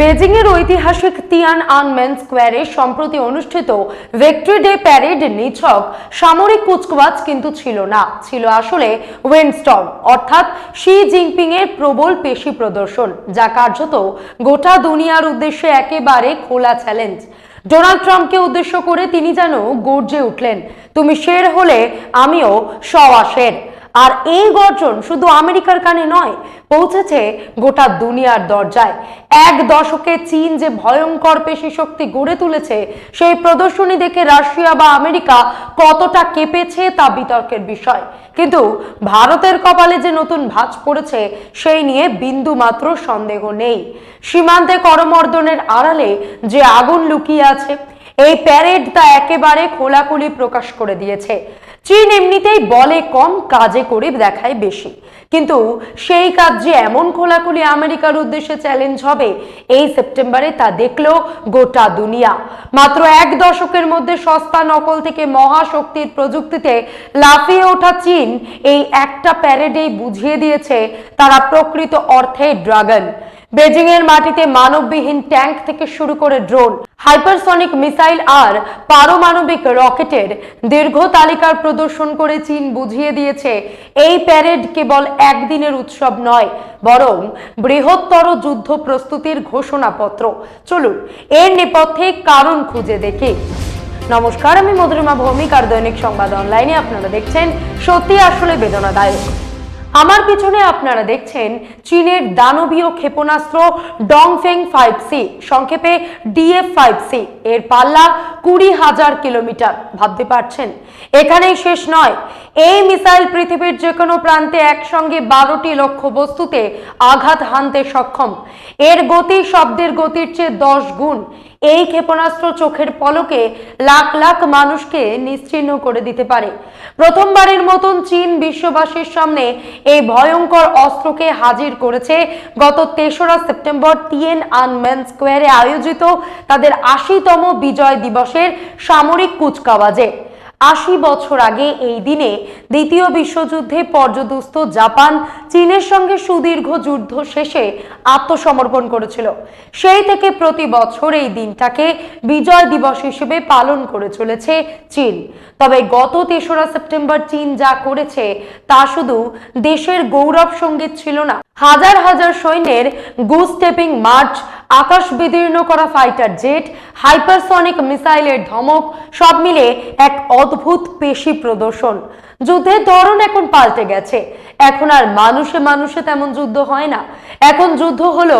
Beijing এর ঐতিহাসিক Tian unmanned স্কোয়ারে সম্প্রতি অনুষ্ঠিত ভিক্টরি ডে প্যারেড নিছক সামরিক কুচকাওয়াজ কিন্তু ছিল না, ছিল আসলে উইন্ডস্টর্ম, অর্থাৎ শি জিনপিং এর প্রবল পেশি প্রদর্শন, যা কার্যত গোটা দুনিয়ার উদ্দেশ্যে একেবারে খোলা চ্যালেঞ্জ। ডোনাল্ড ট্রাম্পকে উদ্দেশ্য করে তিনি যেন গর্জে উঠলেন, তুমি শের হলে আমিও সওয়া শের। আর এই গর্জন শুধু আমেরিকার কানে নয়, পৌঁছেছে গোটা দুনিয়ার দরজায়। এক দশকে চীন যে ভয়ঙ্কর পেশি শক্তি গড়ে তুলেছে, সেই প্রদর্শনী দেখে রাশিয়া বা আমেরিকা কতটা কেঁপেছে তা বিতর্কের বিষয়। কিন্তু ভারতের কপালে যে নতুন ভাঁজ পড়েছে, সেই নিয়ে বিন্দু মাত্র সন্দেহ নেই। সীমান্তে করমর্দনের আড়ালে যে আগুন লুকিয়ে আছে, এই প্যারেড তা একেবারে খোলাখুলি প্রকাশ করে দিয়েছে। চীন এমনিতেই বলে কম কাজে করে দেখায় বেশি। কিন্তু সেই কাজ যে এমন খোলাখুলি আমেরিকার উদ্দেশ্যে চ্যালেঞ্জ হবে, এই সেপ্টেম্বরে তা দেখল গোটা দুনিয়া। মাত্র এক দশকের মধ্যে সস্তা নকল থেকে মহাশক্তির প্রযুক্তিতে লাফিয়ে ওঠা চীন এই একটা প্যারেডেই বুঝিয়ে দিয়েছে তারা প্রকৃত অর্থে ড্রাগন বেজিং এর মাটিতে মানববিহীন ট্যাঙ্ক থেকে শুরু করে ড্রোন, হাইপারসনিক মিসাইল আর পারমাণবিক রকেটের দীর্ঘ তালিকার প্রদর্শন করে চীন বুঝিয়ে দিয়েছে, এই প্যারেড কেবল একদিনের উৎসব নয়, বরং বৃহত্তর যুদ্ধ প্রস্তুতির ঘোষণাপত্র। চলুন, এর নেপথ্যে কারণ খুঁজে দেখি। নমস্কার, আমি মধুরিমা ভৌমিক আর দৈনিক সংবাদ অনলাইনে আপনারা দেখছেন সত্যি আসলে বেদনাদায়ক। আমার পিছনে আপনারা দেখছেন চীনের দানবীয় ক্ষেপণাস্ত্র ডংফেং ফাইভ সি, সংক্ষেপে ডিএফ ফাইভ সি। এর পাল্লা কুড়ি হাজার কিলোমিটার, ভাবতে পারছেন? এখানেই শেষ নয়। এই মিসাইল পৃথিবীর যে কোনো প্রান্তে একসঙ্গে বারোটি লক্ষ্য বস্তুতে আঘাত হানতে সক্ষম। এর গতি শব্দের গতির চেয়ে দশ গুণ। এই ক্ষেপণাস্ত্র চোখের পলকে লাখ লাখ মানুষকে নিশ্চিহ্ন করে দিতে পারে। প্রথমবারের মতন চীন বিশ্ববাসীর সামনে এই ভয়ঙ্কর অস্ত্রকে হাজির করেছে। গত তেসরা সেপ্টেম্বর টিএন আনম্যান স্কোয়ারে আয়োজিত তাদের আশিতম বিজয় দিবসের সামরিক কুচকাওয়াজে। আশি বছর আগে এই দিনে দ্বিতীয় বিশ্বযুদ্ধে পর্যদুস্ত জাপান চীনের সঙ্গে সুদীর্ঘ যুদ্ধ শেষে আত্মসমর্পণ করেছিল। সেই থেকে প্রতি বছর এই দিনটাকে বিজয় দিবস হিসেবে পালন করে চলেছে চীন। তবে গত তেসরা সেপ্টেম্বর চীন যা করেছে তা শুধু দেশের গৌরব সংগীত ছিল না, হাজার হাজার সৈন্যের গুস্টেপিং মার্চ আকাশ বিদীর্ণ করা ফাইটার জেট হাইপারসনিক মিসাইলের ধমক, সব মিলে এক অদ্ভুত পেশি প্রদর্শন। যুদ্ধের ধরন এখন পাল্টে গেছে। এখন আর মানুষে মানুষে তেমন যুদ্ধ হয় না। এখন যুদ্ধ হলো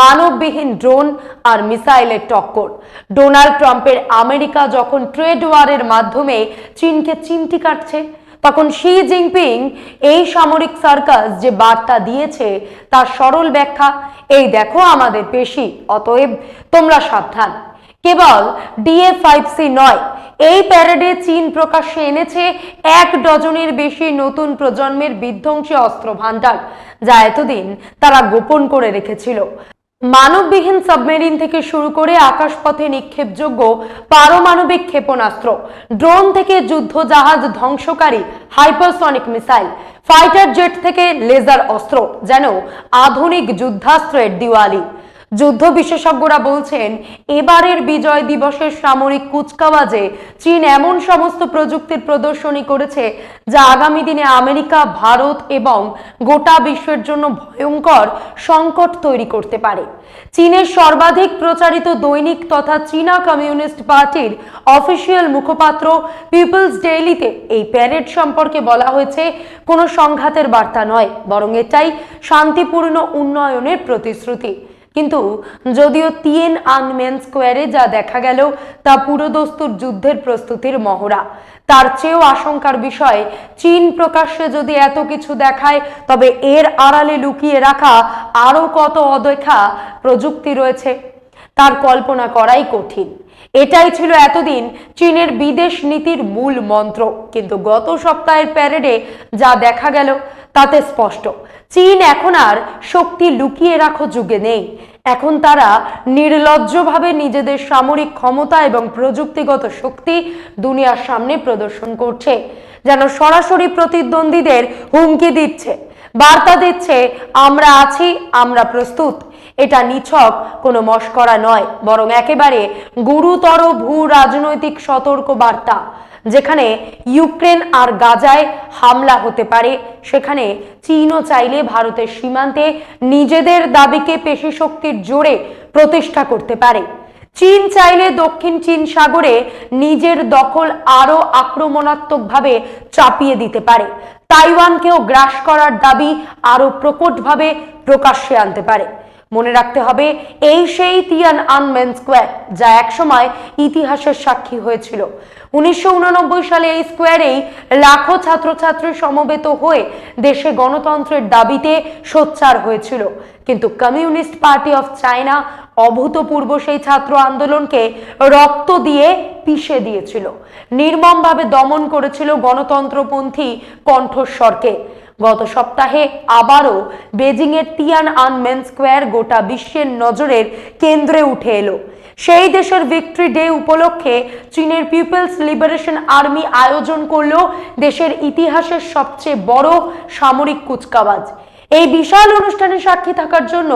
মানববিহীন ড্রোন আর মিসাইলের টক্কর। ডোনাল্ড ট্রাম্পের আমেরিকা যখন ট্রেড ওয়ারের মাধ্যমে চীনকে চিমটি কাটছে তখন শি জিনপিং এই সামরিক সার্কাস যে বার্তা দিয়েছে তার সরল ব্যাখ্যা, এই দেখো আমাদের পেশি, অতএব তোমরা সাবধান। কেবল ডিএ সি নয়, এই প্যারেডে চীন প্রকাশ্যে এনেছে এক ডজনের বেশি নতুন প্রজন্মের বিধ্বংসী অস্ত্র ভাণ্ডার যা এতদিন তারা গোপন করে রেখেছিল। মানববিহীন সাবমেরিন থেকে শুরু করে আকাশপথে নিক্ষেপযোগ্য পারমাণবিক ক্ষেপণাস্ত্র, ড্রোন থেকে যুদ্ধ জাহাজ ধ্বংসকারী হাইপারসনিক মিসাইল, ফাইটার জেট থেকে লেজার অস্ত্র, যেন আধুনিক যুদ্ধাস্ত্রের দিওয়ালি। যুদ্ধ বিশেষজ্ঞরা বলছেন, এবারের বিজয় দিবসের সামরিক কুচকাওয়াজে চীন এমন সমস্ত প্রযুক্তির প্রদর্শনী করেছে যা আগামী দিনে আমেরিকা, ভারত এবং গোটা বিশ্বের জন্য ভয়ঙ্কর সংকট তৈরি করতে পারে। চীনের সর্বাধিক প্রচারিত দৈনিক তথা চীনা কমিউনিস্ট পার্টির অফিসিয়াল মুখপাত্র পিপলস ডেইলিতে এই প্যারেড সম্পর্কে বলা হয়েছে, কোনো সংঘাতের বার্তা নয়, বরং এটাই শান্তিপূর্ণ উন্নয়নের প্রতিশ্রুতি। কিন্তু যদিও তিয়েন আনমেন স্কোয়ারে যা দেখা গেল, তা পুরোদস্তুর যুদ্ধের প্রস্তুতির মহড়া। তার চেয়েও আশঙ্কার বিষয়, চীন প্রকাশ্যে যদি এত কিছু দেখায়, তবে এর আড়ালে লুকিয়ে রাখা আরও কত অদেখা প্রযুক্তি রয়েছে, তার কল্পনা করাই কঠিন। এটাই ছিল এতদিন চীনের বিদেশ নীতির মূল মন্ত্র। কিন্তু গত সপ্তাহের প্যারেডে যা দেখা গেল, তাতে স্পষ্ট। চীন এখন আর শক্তি লুকিয়ে রাখো যুগে নেই। এখন তারা নির্লজ্জভাবে নিজেদের সামরিক ক্ষমতা এবং প্রযুক্তিগত শক্তি দুনিয়ার সামনে প্রদর্শন করছে, যেন সরাসরি প্রতিদ্বন্দ্বীদের হুমকি দিচ্ছে। বার্তা দিচ্ছে, আমরা আছি, আমরা প্রস্তুত। এটা নিছক, কোনো মস্করা নয়, বরং একেবারে গুরুতর ভূ রাজনৈতিক সতর্ক বার্তা যেখানে ইউক্রেন আর গাজায় হামলা হতে পারে। সেখানে চীনও চাইলে ভারতের সীমান্তে নিজেদের দাবিকে পেশি শক্তির জোরে প্রতিষ্ঠা করতে পারে। চীন চাইলে দক্ষিণ চীন সাগরে নিজের দখল আরও আক্রমণাত্মকভাবে চাপিয়ে দিতে পারে। তাইওয়ানকেও গ্রাস করার দাবি আরও প্রকটভাবে প্রকাশ্যে আনতে পারে। মনে রাখতে হবে, এই সেই তিয়ান আনমেন স্কোয়ার যা একসময় ইতিহাসের সাক্ষী হয়েছিল। উনিশশো সালে এই স্কোয়ারেই লাখো ছাত্রছাত্রী সমবেত হয়ে দেশে গণতন্ত্রের দাবিতে সোচ্চার হয়েছিল। কিন্তু কমিউনিস্ট পার্টি অফ চায়না অভূতপূর্ব সেই ছাত্র আন্দোলনকে রক্ত দিয়ে পিষে দিয়েছিল। নির্মমভাবে দমন করেছিল গণতন্ত্রপন্থী কণ্ঠস্বরকে। গত সপ্তাহে আবারও বেজিংয়ের তিয়ান আনমেন স্কোয়ার গোটা বিশ্বের নজরের কেন্দ্রে উঠে এলো। সেই দেশের ভিক্টরি ডে উপলক্ষে চীনের পিপলস লিবারেশন আর্মি আয়োজন করল দেশের ইতিহাসের সবচেয়ে বড় সামরিক কুচকাওয়াজ। এই বিশাল অনুষ্ঠানে সাক্ষী থাকার জন্য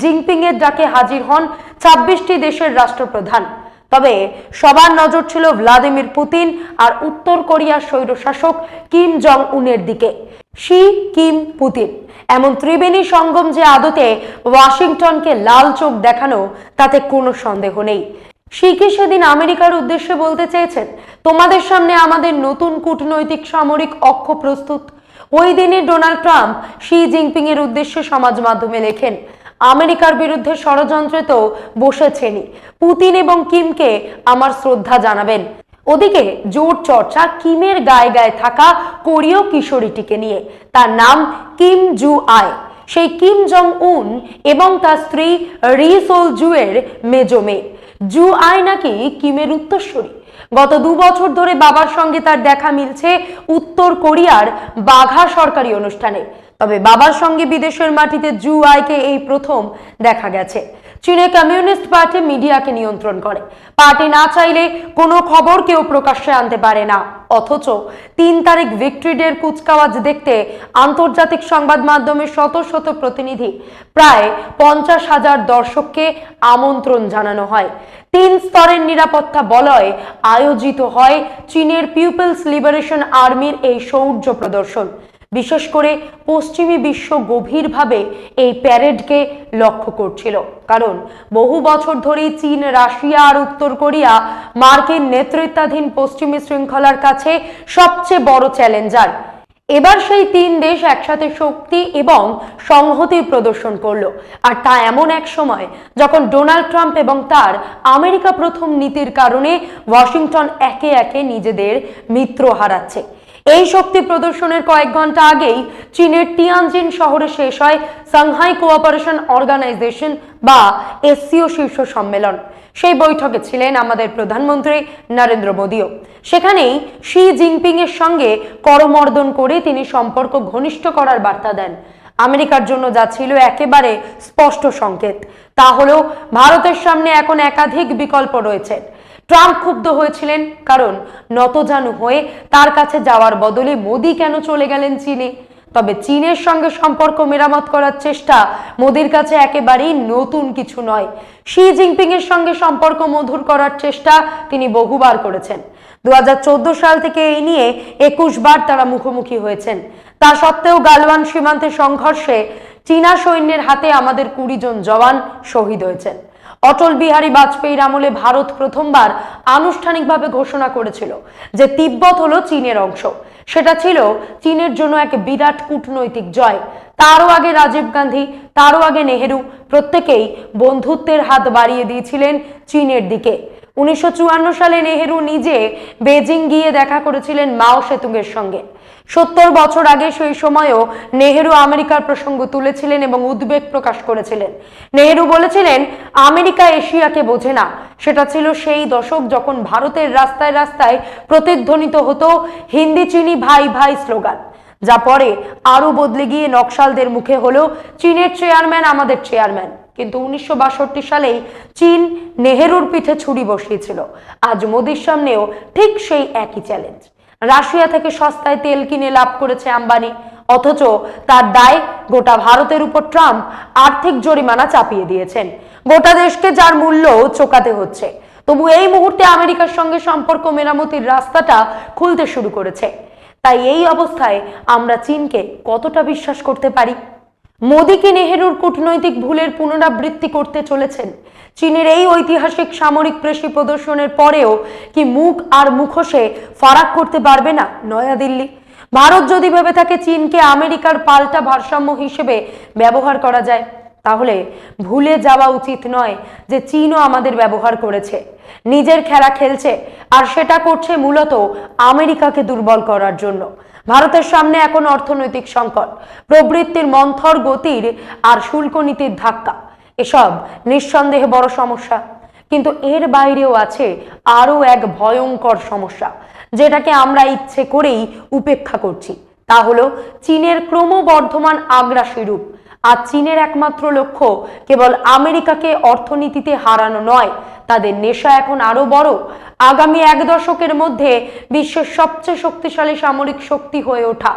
জিনপিং এর ডাকে হাজির হন ছাব্বিশটি দেশের রাষ্ট্রপ্রধান। তবে সবার নজর ছিল ভ্লাদিমির পুতিন আর উত্তর কোরিয়ার স্বৈরশাসক কিম জং উনের দিকে। Xi Kim Putin. এমন ত্রিবেণী সঙ্গম যে আদতে ওয়াশিংটনকে লাল চোখ দেখানো, তাতে কোনো সন্দেহ নেই। শিকি সেদিন আমেরিকার উদ্দেশ্যে বলতে চেয়েছেন? তোমাদের সামনে আমাদের নতুন কূটনৈতিক সামরিক অক্ষ প্রস্তুত। ওই দিনে ডোনাল্ড ট্রাম্প শি জিনপিং এর উদ্দেশ্যে সমাজ মাধ্যমে লেখেন, আমেরিকার বিরুদ্ধে ষড়যন্ত্রে তো বসেছেনই। পুতিন এবং কিমকে আমার শ্রদ্ধা জানাবেন। ওদিকে জোর চর্চা কিমের গায়ে গায়ে থাকা কোরীয় কিশোরীটিকে নিয়ে। তার নাম কিম জু আয় সেই কিম জং উন এবং তার স্ত্রী রি সোল জুয়ের মেজো মেয়ে। জু আয় নাকি কিমের উত্তরসূরি। গত দু বছর ধরে বাবার সঙ্গে তার দেখা মিলছে উত্তর কোরিয়ার বাঘা সরকারি অনুষ্ঠানে। তবে বাবার সঙ্গে বিদেশের মাটিতে জু আয়কে এই প্রথম দেখা গেছে। চীনে কমিউনিস্ট পার্টি মিডিয়াকে নিয়ন্ত্রণ করে। পার্টি না চাইলে কোনো খবর কেউ প্রকাশ্যে আনতে পারে না। অথচ তিন তারিখ ভিক্টরি ডের কুচকাওয়াজ দেখতে আন্তর্জাতিক সংবাদ মাধ্যমের শত শত প্রতিনিধি প্রায় পঞ্চাশ হাজার দর্শককে আমন্ত্রণ জানানো হয়। তিন স্তরের নিরাপত্তা বলয় আয়োজিত হয় চীনের পিপলস লিবারেশন আর্মির এই শৌর্য প্রদর্শন। বিশেষ করে পশ্চিমী বিশ্ব গভীরভাবে এই প্যারেডকে লক্ষ্য করছিল। কারণ বহু বছর ধরেই চীন, রাশিয়া আর উত্তর কোরিয়া মার্কিন নেতৃত্বাধীন পশ্চিমী শৃঙ্খলার কাছে সবচেয়ে বড় চ্যালেঞ্জার। এবার সেই তিন দেশ একসাথে শক্তি এবং সংহতির প্রদর্শন করল। আর তা এমন এক সময় যখন ডোনাল্ড ট্রাম্প এবং তার আমেরিকা প্রথম নীতির কারণে ওয়াশিংটন একে একে নিজেদের মিত্র হারাচ্ছে। এই শক্তি প্রদর্শনের কয়েক ঘণ্টা আগেই চীনের টিয়ানজিন শহরে শেষ হয় সাংহাই কোঅপারেশন অর্গানাইজেশন বা এসসিও শীর্ষ সম্মেলন। সেই বৈঠকে ছিলেন আমাদের প্রধানমন্ত্রী নরেন্দ্র মোদীও। সেখানেই শি জিনপিং এর সঙ্গে করমর্দন করে তিনি সম্পর্ক ঘনিষ্ঠ করার বার্তা দেন। আমেরিকার জন্য যা ছিল একেবারে স্পষ্ট সংকেত। তা হলো ভারতের সামনে এখন একাধিক বিকল্প রয়েছে। ট্রাম্প ক্ষুব্ধ হয়েছিলেন কারণ নতজানু হয়ে তার কাছে যাওয়ার বদলে মোদি কেন চলে গেলেন চীনে? তবে চীনের সঙ্গে সম্পর্ক মেরামত করার চেষ্টা মোদির কাছে একেবারেই নতুন কিছু নয়। শি জিনপিং এর সঙ্গে সম্পর্ক মধুর করার চেষ্টা তিনি বহুবার করেছেন। দু হাজার চোদ্দ সাল থেকে এই নিয়ে একুশ বার তারা মুখোমুখি হয়েছেন। তা সত্ত্বেও গালওয়ান সীমান্তে সংঘর্ষে চীনা সৈন্যের হাতে আমাদের কুড়ি জন জওয়ান শহীদ হয়েছেন। অটল বিহারী বাজপেয়ীর আমলে ভারত প্রথমবার আনুষ্ঠানিকভাবে ঘোষণা করেছিল যে তিব্বত হলো চীনের অংশ। সেটা ছিল চীনের জন্য এক বিরাট কূটনৈতিক জয়। তারও আগে রাজীব গান্ধী, তারও আগে নেহেরু প্রত্যেকেই বন্ধুত্বের হাত বাড়িয়ে দিয়েছিলেন চীনের দিকে। উনিশশো চুয়ান্ন সালে নেহেরু নিজে বেজিং গিয়ে দেখা করেছিলেন মাও সেতুংয়ের সঙ্গে। সত্তর বছর আগে সেই সময়ও নেহেরু আমেরিকার প্রসঙ্গ তুলেছিলেন এবং উদ্বেগ প্রকাশ করেছিলেন। নেহেরু বলেছিলেন, আমেরিকা এশিয়াকে বোঝে না। সেটা ছিল সেই দশক যখন ভারতের রাস্তায় রাস্তায় প্রতিধ্বনিত হতো হিন্দি চিনি ভাই ভাই স্লোগান, যা পরে আরও বদলে গিয়ে নকশালদের মুখে হলো, চীনের চেয়ারম্যান আমাদের চেয়ারম্যান। কিন্তু উনিশশো বাষট্টি সালেই চীন নেহেরুর পিঠে ছুরি বসিয়েছিল। আজ মোদির সামনেও ঠিক সেই একই চ্যালেঞ্জ। রাশিয়া থেকে সস্তায় তেল কিনে লাভ করেছে আম্বানি। অথচ তার দায় গোটা ভারতের উপর ট্রাম্প আর্থিক জরিমানা চাপিয়ে দিয়েছেন। গোটা দেশকে যার মূল্য চোকাতে হচ্ছে। তবু এই মুহূর্তে আমেরিকার সঙ্গে সম্পর্ক মেরামতির রাস্তাটা খুলতে শুরু করেছে। তাই এই অবস্থায় আমরা চীনকে কতটা বিশ্বাস করতে পারি? মোদী কি নেহেরুর কূটনৈতিক ভুলের পুনরাবৃত্তি করতে চলেছেন। চীনের এই ঐতিহাসিক সামরিক পেশি প্রদর্শনের পরেও কি মুখ আর মুখোশে ফারাক করতে পারবে না নয়াদিল্লি? ভারত যদি ভেবে থাকে চীনকে আমেরিকার পাল্টা ভারসাম্য হিসেবে ব্যবহার করা যায়, তাহলে ভুলে যাওয়া উচিত নয় যে চীনও আমাদের ব্যবহার করেছে। নিজের খেলা খেলছে, আর সেটা করছে মূলত আমেরিকাকে দুর্বল করার জন্য। ভারতের সামনে এখন অর্থনৈতিক সংকট। প্রবৃত্তির মন্থর গতির আর শুল্ক নীতির ধাক্কা। এসব নিঃসন্দেহে বড় সমস্যা। কিন্তু এর বাইরেও আছে আরও এক ভয়ঙ্কর সমস্যা, যেটাকে আমরা ইচ্ছে করেই উপেক্ষা করছি। তা হলো চীনের ক্রমবর্ধমান আগ্রাসী রূপ। আর চীনের একমাত্র লক্ষ্য কেবল আমেরিকাকে অর্থনীতিতে হারানো নয় তাদের নেশা এখন আরও বড়। আগামী এক দশকের মধ্যে বিশ্বের সবচেয়ে শক্তিশালী সামরিক শক্তি হয়ে ওঠা।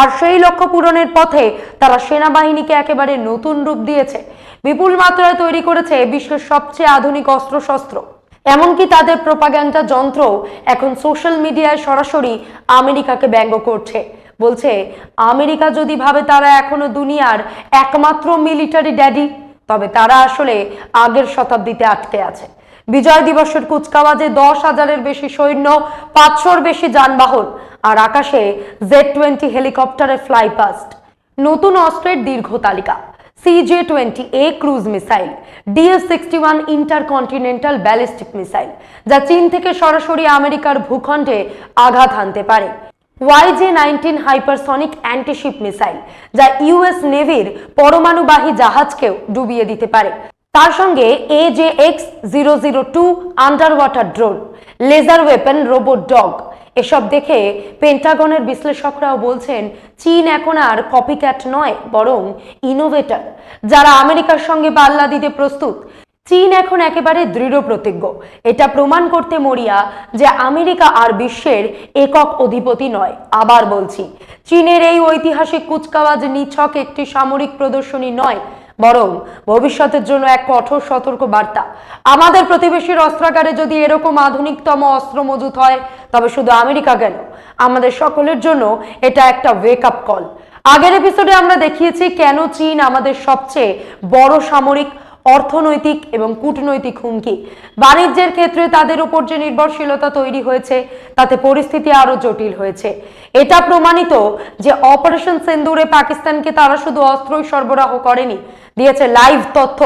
আর সেই লক্ষ্য পূরণের পথে তারা সেনাবাহিনীকে একেবারে নতুন রূপ দিয়েছে। বিপুল মাত্রায় তৈরি করেছে বিশ্বের সবচেয়ে আধুনিক অস্ত্রশস্ত্র। এমনকি তাদের প্রোপাগ্যান্ডা যন্ত্র এখন সোশ্যাল মিডিয়ায় সরাসরি আমেরিকাকে ব্যঙ্গ করছে। বলছে, আমেরিকা যদি ভাবে তারা এখনও দুনিয়ার একমাত্র মিলিটারি ড্যাডি, তবে তারা আসলে আগের শতাব্দীতে আটকে আছে। বিজয় দিবসের কুচকাওয়াজে দশ হাজারের বেশি সৈন্য, পাঁচশোর বেশি যানবাহন আর আকাশে জেড টোয়েন্টি হেলিকপ্টারে ফ্লাই পাস্ট নতুন অস্ত্রের দীর্ঘ তালিকা CJ twenty A cruise missile DS sixty one intercontinental ballistic missile, যা চীন থেকে সরাসরি আমেরিকার ভূখণ্ডে আঘাত হানতে পারে। YJ nineteen hypersonic antiship missile, যা ইউএস নেভির পরমাণুবাহী জাহাজকেও ডুবিয়ে দিতে পারে। তার সঙ্গে A J X zero zero two underwater drone laser weapon robot dog এসব দেখে পেন্টাগনের বিশ্লেষকরাও বলছেন, চীন এখন আর কপিক্যাট নয়, বরং ইনোভেটর যারা আমেরিকার সঙ্গে পাল্লা দিতে প্রস্তুত। চীন এখন একেবারে দৃঢ় প্রতিজ্ঞ এটা প্রমাণ করতে মরিয়া যে আমেরিকা আর বিশ্বের একক অধিপতি নয়, আবার বলছি। চীনের এই ঐতিহাসিক কুচকাওয়াজ নিছক একটি সামরিক প্রদর্শনী নয় বরং ভবিষ্যতের জন্য এক কঠোর সতর্ক বার্তা। আমাদের প্রতিবেশীর অস্ত্রাগারে যদি এরকম আধুনিকতম অস্ত্র মজুত হয়, তবে শুধু আমেরিকা কেন? আমাদের সকলের জন্য এটা একটা ওয়েক আপ কল আগের এপিসোডে আমরা দেখিয়েছি কেন চীন আমাদের সবচেয়ে বড় সামরিক অর্থনৈতিক এবং কূটনৈতিক হুমকি। বাণিজ্যের ক্ষেত্রে তাদের উপর যে নির্ভরশীলতা তৈরি হয়েছে, তাতে পরিস্থিতি আরও জটিল হয়েছে। এটা প্রমাণিত যে অপারেশন সিন্দুরে পাকিস্তানকে তারা শুধু অস্ত্রই সরবরাহ করেনি, দিয়েছে লাইভ তথ্য,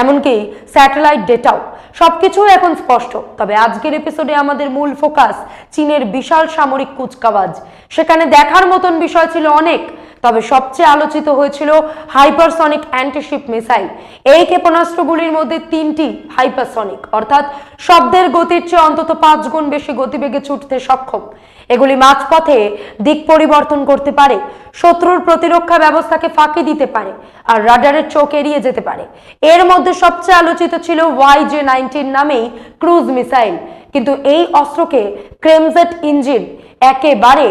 এমনকি স্যাটেলাইট ডেটাও। সবকিছু এখন স্পষ্ট। তবে আজকের এপিসোডে আমাদের মূল ফোকাস চীনের বিশাল সামরিক কুচকাওয়াজ। সেখানে দেখার মতন বিষয় ছিল অনেক তবে সবচেয়ে আলোচিত হয়েছিল হাইপারসনিক অ্যান্টিশিপ মিসাইল। এই ক্ষেপণাস্ত্রগুলির মধ্যে তিনটি হাইপারসনিক, অর্থাৎ শব্দের গতির চেয়ে অন্তত পাঁচ গুণ বেশি গতিবেগে ছুটতে সক্ষম। এগুলি মাঝপথে দিক পরিবর্তন করতে পারে, শত্রুর প্রতিরক্ষা ব্যবস্থাকে ফাঁকি দিতে পারে, আর রাডারের চোখ এড়িয়ে যেতে পারে। এর মধ্যে সবচেয়ে আলোচিত ছিল ওয়াই জে নাইনটিন নামেই ক্রুজ মিসাইল। কিন্তু এই অস্ত্রকে ক্রেমজেট ইঞ্জিন একেবারে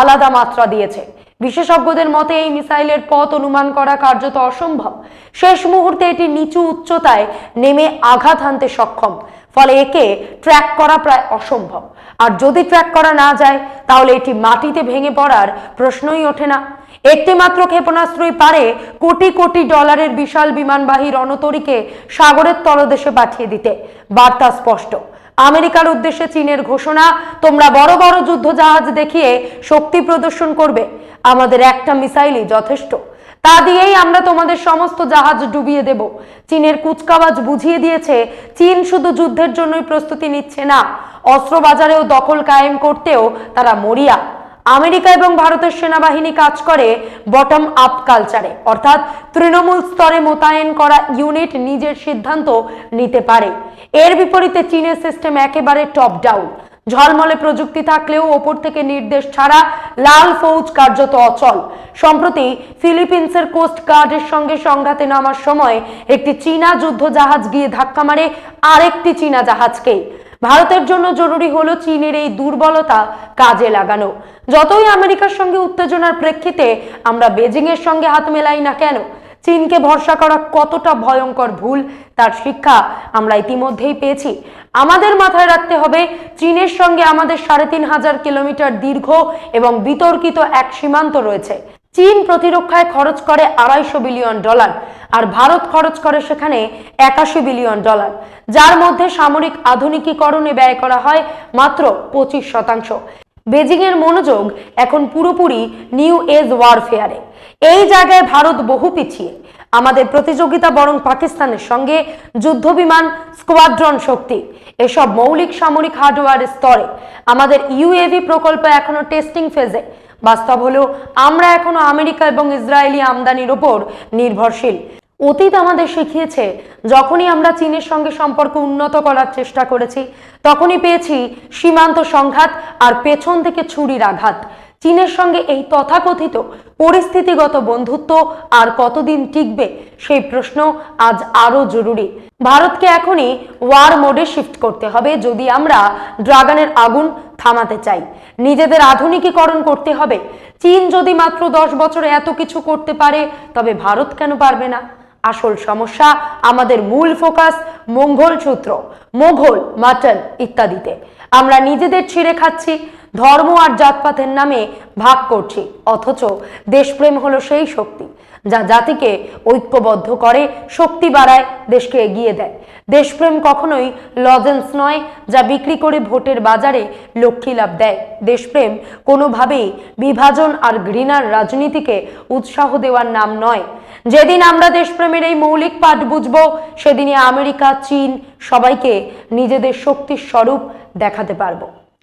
আলাদা মাত্রা দিয়েছে। বিশেষজ্ঞদের মতে এই মিসাইলের পথ অনুমান করা কার্যত অসম্ভব। শেষ মুহূর্তে এটি নিচু উচ্চতায় নেমে আঘাত হানতে সক্ষম। ফলে একে ট্র্যাক করা প্রায় অসম্ভব। আর যদি ট্র্যাক করা না যায়, তাহলে এটি মাটিতে ভেঙে পড়ার প্রশ্নই ওঠে না। একটি মাত্র ক্ষেপণাস্ত্রই পারে কোটি কোটি ডলারের বিশাল বিমানবাহী রণতরীকে সাগরের তলদেশে পাঠিয়ে দিতে। বার্তা স্পষ্ট। আমেরিকার উদ্দেশ্যে চীনের ঘোষণা, তোমরা বড় বড় যুদ্ধ জাহাজ দেখিয়ে শক্তি প্রদর্শন করবে। আমাদের একটা মিসাইলই যথেষ্ট। তা দিয়েই আমরা তোমাদের সমস্ত জাহাজ ডুবিয়ে দেব। চীনের কুচকাওয়াজ বুঝিয়ে দিয়েছে, চীন শুধু যুদ্ধের জন্যই প্রস্তুতি নিচ্ছে না অস্ত্র বাজারেও দখল কায়েম করতেও তারা মরিয়া। আমেরিকা এবং ভারতের সেনাবাহিনী কাজ করে বটম আপ কালচারে অর্থাৎ তৃণমূল স্তরে মোতায়েন করা ইউনিট নিজের সিদ্ধান্ত নিতে পারে। এর বিপরীতে চীনের সিস্টেম একেবারে টপ ডাউন ঝলমলে প্রযুক্তি থাকলেও ওপর থেকে নির্দেশ ছাড়া লাল ফৌজ কার্যত অচল। সম্প্রতি ফিলিপিন্সের কোস্ট গার্ডের সঙ্গে সংঘাতে নামার সময় একটি চীনা যুদ্ধ জাহাজ গিয়ে ধাক্কা মারে আরেকটি চীনা জাহাজকে। ভারতের জন্য জরুরি হলো চীনের এই দুর্বলতা কাজে লাগানো। যতই আমেরিকার সঙ্গে উত্তেজনার প্রেক্ষিতে আমরা বেজিং এর সঙ্গে হাত মেলাই না কেন, চীনকে ভরসা করা কতটা ভয়ঙ্কর ভুল তার শিক্ষা আমরা ইতিমধ্যেই পেয়েছি। আমাদের মাথায় রাখতে হবে, চীনের সঙ্গে আমাদের সাড়ে তিন হাজার কিলোমিটার দীর্ঘ এবং বিতর্কিত এক সীমান্ত রয়েছে। চীন প্রতিরক্ষায় খরচ করে আড়াইশো বিলিয়ন ডলার আর ভারত খরচ করে সেখানে একাশি বিলিয়ন ডলার, যার মধ্যে সামরিক আধুনিকীকরণে ব্যয় করা হয় মাত্র পঁচিশ শতাংশ। বেজিং এর মনোযোগ এখন পুরোপুরি নিউ এজ ওয়ারফেয়ারে। এই জায়গায় ভারত বহু পিছিয়ে। আমাদের প্রতিযোগিতা বরং পাকিস্তানের সঙ্গে যুদ্ধবিমান স্কোয়াড্রন শক্তি, এসব মৌলিক সামরিক হার্ডওয়্যার স্তরে। আমাদের ইউএভি প্রকল্প এখনও টেস্টিং ফেজে। বাস্তব হলো আমরা এখনও আমেরিকা এবং ইসরায়েলি আমদানির ওপর নির্ভরশীল। অতীত আমাদের শিখিয়েছে, যখনই আমরা চীনের সঙ্গে সম্পর্ক উন্নত করার চেষ্টা করেছি, তখনই পেয়েছি সীমান্ত সংঘাত আর পেছন থেকে ছুরির আঘাত। চীনের সঙ্গে এই তথাকথিত পরিস্থিতিগত বন্ধুত্ব আর কতদিন টিকবে সেই প্রশ্ন আজ আরও জরুরি। ভারতকে এখনই ওয়ার মোডে শিফট করতে হবে যদি আমরা ড্রাগনের আগুন থামাতে চাই। নিজেদের আধুনিকীকরণ করতে হবে। চীন যদি মাত্র দশ বছরে এত কিছু করতে পারে, তবে ভারত কেন পারবে না? আসল সমস্যা আমাদের মূল ফোকাস মঙ্গল সূত্র, মোঘল, মাটন ইত্যাদিতে। আমরা নিজেদের ছিঁড়ে খাচ্ছি, ধর্ম আর জাতপাতের নামে ভাগ করছি, অথচ দেশপ্রেম হলো সেই শক্তি। যা জাতিকে ঐক্যবদ্ধ করে, শক্তি বাড়ায়, দেশকে এগিয়ে দেয়। দেশপ্রেম কখনোই লজেন্স নয়, যা বিক্রি করে ভোটের বাজারে লক্ষ্মী লাভ দেয়। দেশপ্রেম কোনোভাবেই বিভাজন আর ঘৃণার রাজনীতিকে উৎসাহ দেওয়ার নাম নয়। যেদিন আমরা দেশপ্রেমের এই মৌলিক পাঠ বুঝব, সেদিনই আমেরিকা, চীন সবাইকে নিজেদের শক্তির স্বরূপ দেখাতে পারব।